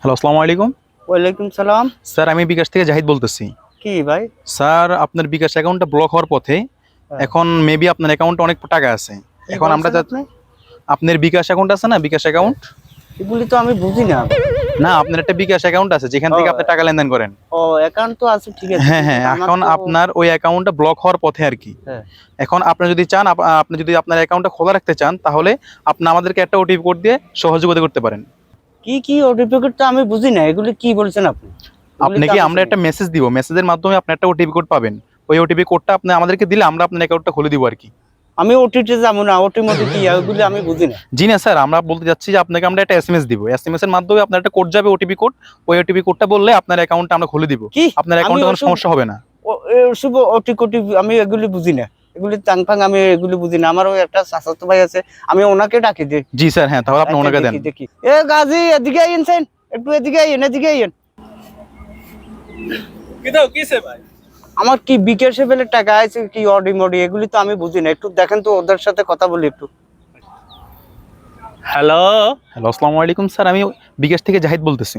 Hello আসসালামু আলাইকুম। ওয়ালাইকুম সালাম। স্যার আমি বিকাশ থেকে জাহিদ বলতেছি। কি ভাই? স্যার আপনার বিকাশ অ্যাকাউন্টটা ব্লক হওয়ার পথে হ্যাঁ। এখন মেবি আপনার অ্যাকাউন্টে অনেক টাকা আছে। এখন আমরা আপনি? আপনার বিকাশ অ্যাকাউন্ট আছে না বিকাশ অ্যাকাউন্ট এগুলি তো আমি বুঝি না। না আপনার একটা বিকাশ অ্যাকাউন্ট আছে যেখান থেকে আপনি টাকা লেনদেন করেন। ও অ্যাকাউন্ট তো আছে ঠিক আছে। হ্যাঁ হ্যাঁ এখন আপনার ওই অ্যাকাউন্টটা ব্লক হওয়ার পথে আর কি। হ্যাঁ। এখন আপনি যদি চান আপ- আপনি যদি আপনার অ্যাকাউন্টটা খোলা রাখতে চান তাহলে আপনি আমাদেরকে একটা ওটিপি কোড দিয়ে সহযোগিতা করতে পারেন। কি কি ওটিপি তো আমি বুঝি না এগুলি কি বলছেন আপনি? এগুলি আপনাকে আমরা একটা মেসেজ দিব? মেসেজের মাধ্যমে আপনি একটা ওটিপি কোড পাবেন। ওই ওটিপি কোডটা আপনি আমাদেরকে দিলে আমরা আপনার অ্যাকাউন্টটা খুলে দিব আর কি। আমি ওটিটি যাব না ওটি মোটি কি ওগুলি আমি বুঝি না। জি না স্যার আমরা বলতে যাচ্ছি যে আপনাকে আমরা একটা এসএমএস দিব। এসএমএস এর মাধ্যমে আপনার একটা কোড যাবে ওটিপি কোড ওই ওটিপি কোডটা বললে আপনার অ্যাকাউন্টটা আমরা খুলে দিব। কি? আপনার অ্যাকাউন্টে কোনো সমস্যা হবে না। ও- শুভ ওটি কোটি আমি এগুলি বুঝি না। এগুলি টাংফাং আমি এগুলি বুঝি না আমার একটা চাচাতো ভাই আছে আমি ওনাকে ডাকি দিই জি স্যার হ্যাঁ তাহলে আপনি ওনাকে দেন। দেখি, দেখি এ গাজী এদিকে আইন সেন একটু এদিকে আইন এদিকে আইন কিদাও কিসে ভাই? আমার কি বিকাশে পেলে টাকা আছে কি অডি মডি এগুলি তো আমি বুঝি না। একটু দেখেন তো ওদের সাথে কথা বলি একটু। হ্যালো? হ্যালো আসসালামু আলাইকুম স্যার আমি বিকাশ থেকে জাহিদ বলতেছি।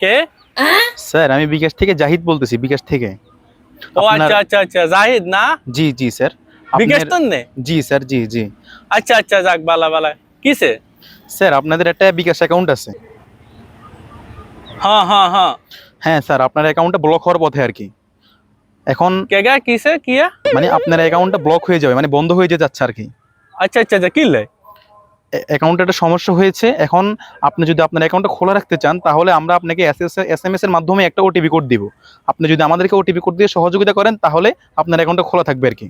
কে? স্যার আমি বিকাশ থেকে জাহিদ বলতেছি বিকাশ থেকে। ও আচ্ছা আচ্ছা আচ্ছা জাহিদ না? জি জি স্যার। নে? জি স্যার জি জি। আচ্ছা আচ্ছা যাক বালা বালা। কিসে? স্যার আপনাদের একটা বিকাশ অ্যাকাউন্ট আছে। হ্যাঁ হ্যাঁ হ্যাঁ। হ্যাঁ স্যার আপনার অ্যাকাউন্টটা ব্লক হওয়ার পথে আর কি। এখন কে গা কিসে কিয়া? মানে আপনার অ্যাকাউন্টটা ব্লক হয়ে যাবে মানে বন্ধ হয়ে যাচ্ছে আর কি। আচ্ছা আচ্ছা আচ্ছা কিলে অ্যাকাউন্টে একটা সমস্যা হয়েছে। এখন আপনি যদি আপনার অ্যাকাউন্টটা খোলা রাখতে চান তাহলে আমরা আপনাকে এস এম এস এর মাধ্যমে একটা ওটিপি কোড দিব। আপনি যদি আমাদেরকে ওটিপি কোড দিয়ে সহযোগিতা করেন তাহলে আপনার অ্যাকাউন্টটা খোলা থাকবে আর কি।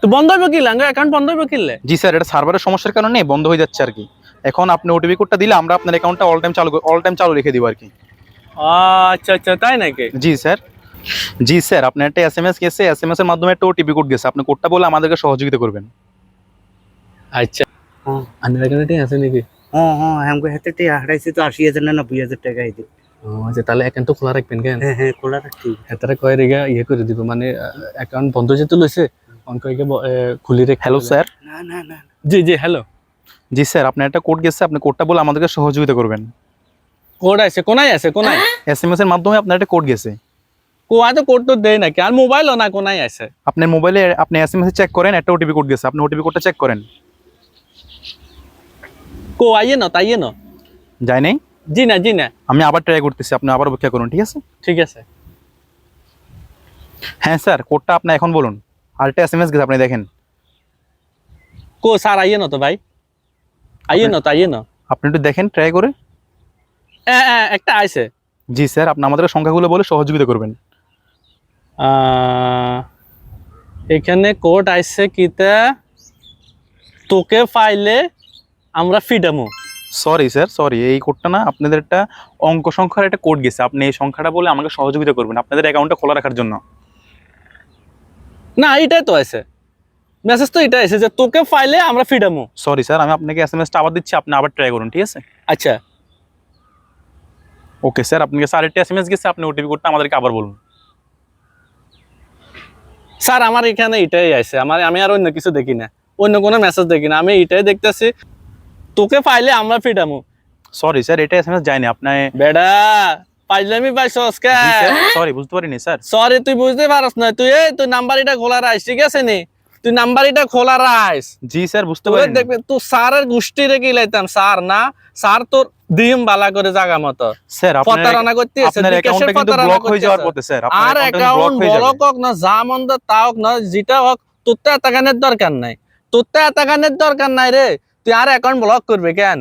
তো বন্ধ হবে কি আঙ্গা অ্যাকাউন্ট বন্ধ হবে কিনলে? জি স্যার এটা সার্ভারের সমস্যার কারণে বন্ধ হয়ে যাচ্ছে আর কি। এখন আপনি ওটিপি কোডটা দিলে আমরা আপনার অ্যাকাউন্টটা অল টাইম চালু অল টাইম চালু রেখে দিব আর কি। আচ্ছা আচ্ছা তাই নাকি? জি স্যার। জি স্যার আপনার একটা এস এম এস গেছে এস এম এস এর মাধ্যমে একটা ওটিপি কোড গেছে। আপনি কোডটা বলে আমাদেরকে সহযোগিতা করবেন। আচ্ছা। হ্যাঁ আন্দার এখানে আছে নাকি হ্যাঁ হ্যাঁ আমাকে হাতে টিয়া হারাইছি তো আশি হাজার না নব্বই হাজার টাকা এই আচ্ছা তাহলে অ্যাকাউন্ট খোলা রাখবেন কেন হ্যাঁ হ্যাঁ খোলা রাখছি এতারে কয় রেগা ইয়ে করে দিব মানে অ্যাকাউন্ট বন্ধ যেতে লইছে অঙ্ক খুলি রেখে হ্যালো স্যার না না না জি জি হ্যালো জি স্যার আপনার একটা কোড গেছে আপনি কোডটা বলে আমাদেরকে সহযোগিতা করবেন কোড আছে কোনায় আছে কোনায় এস এম এস এর মাধ্যমে আপনার একটা কোড গেছে কোয়া তো কোড তো দেয় নাকি আর মোবাইলও না কোনায় আছে আপনার মোবাইলে আপনি এস এম এস চেক করেন একটা ওটিপি কোড গেছে আপনি ওটিপি কোডটা চেক করেন কো আইয়ে না তাইয়ে না যায় নাই? জি না জি না। আমি আবার ট্রাই করতেছি আপনি আবার অপেক্ষা করুন ঠিক আছে? ঠিক আছে। হ্যাঁ স্যার কোডটা আপনি এখন বলুন। আর একটা এস এম এস গেছে আপনি দেখেন। কো স্যার আইয়ে না তো ভাই। আইয়ে না তো আইয়ে না আপনি একটু দেখেন ট্রাই করে। এ, একটা আইছে। জি স্যার আপনি আমাদের সংখ্যাগুলো বলে সহযোগিতা করবেন। এখানে কোড আইছে কিতা তোকে ফাইলে আমরা ফিডামু সরি স্যার সরি এই কোডটা না আপনাদের একটা অঙ্ক সংখ্যার একটা কোড গেছে। আপনি এই সংখ্যাটা বলে আমাকে সহযোগিতা করবেন আপনাদের অ্যাকাউন্টটা খোলা রাখার জন্য। না এটাই তো আছে। মেসেজ তো এটা আছে যে তোকে ফাইলে আমরা ফিডামু সরি স্যার আমি আপনাকে এস এম এসটা আবার দিচ্ছি আপনি আবার ট্রাই করুন ঠিক আছে? আচ্ছা। ওকে স্যার আপনাকে স্যার একটা এস এম এস গেছে আপনি ওটিপি কোডটা আমাদেরকে আবার বলুন। স্যার আমার এখানে এটাই আছে। আমার আমি আর অন্য কিছু দেখি না। অন্য কোনো মেসেজ দেখি না। আমি এটাই দেখতেছি তোকে পাইলে আমরা ফিডামু সরি স্যার এটা এস এম এস যায়নি আপনি বেডা পাইলামি পাইছস কে সরি বুঝতে পারিনি স্যার সরি তুই বুঝতে পারস না। তুই এই তুই নাম্বার এটা খোলা রাখিস ঠিক আছে নি? তুই নাম্বার এটা খোলা রাখিস জি স্যার বুঝতে পারিনি। দেখবে তুই স্যারের গোষ্ঠী রেখে লাইতাম? স্যার না স্যার তোর দিম বালা করে জাগা মতো। স্যার আপনার প্রতারণা করতে আছে আপনার অ্যাকাউন্টটা কিন্তু ব্লক হয়ে যাওয়ার পথে স্যার আর অ্যাকাউন্ট ব্লক হোক না যা মন্দ তা হোক না যেটা হোক তোর তো এত গানের দরকার নাই। তোর তো এত গানের দরকার নাই রে। তুই আর অ্যাকাউন্ট ব্লক করবে কেন?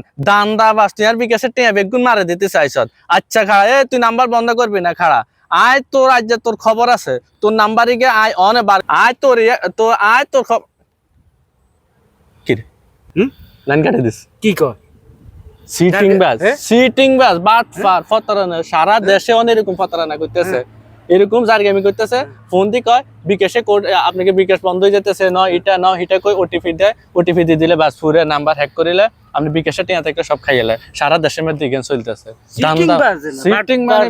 বাস তুই আর টিয়া বেগুন মারে দিতে চাইছ। আচ্ছা খাড়া এ তুই নাম্বার বন্ধ করবি না খাড়া? আয় তোর আজ তোর খবর আছে তোর নাম্বারে গিয়ে আয় অনে বার আয় তোর ইয়ে- তোর আয় তোর খবর কি রে? হুম? লাইন কাটে দিস। কি কর সিটিং বাস হ্যাঁ? সিটিং বাস বাট ফার ফতরানা সারা দেশে অনেক এরকম ফতরানা করতেছে। এরকম জারগামি করতেছে। ফোন দিয়ে কয় বিকাশে কোড আপনাকে বিকাশ বন্ধ হয়ে যেতেছে ন এটা ন এটা কই ওটিপি দেয়। ওটিপি দিয়ে দিলে বাস ফুরে নাম্বার হ্যাক করিলে আপনি বিকাশে টিয়া থেকে সব খাইলে সারা দেশের মধ্যে গেম চলতেছে। মানে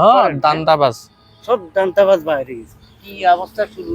হ্যাঁ করেন। দান্দা বাস সব দান্তাবাজ বাইরে গেছে। কি অবস্থা শুরু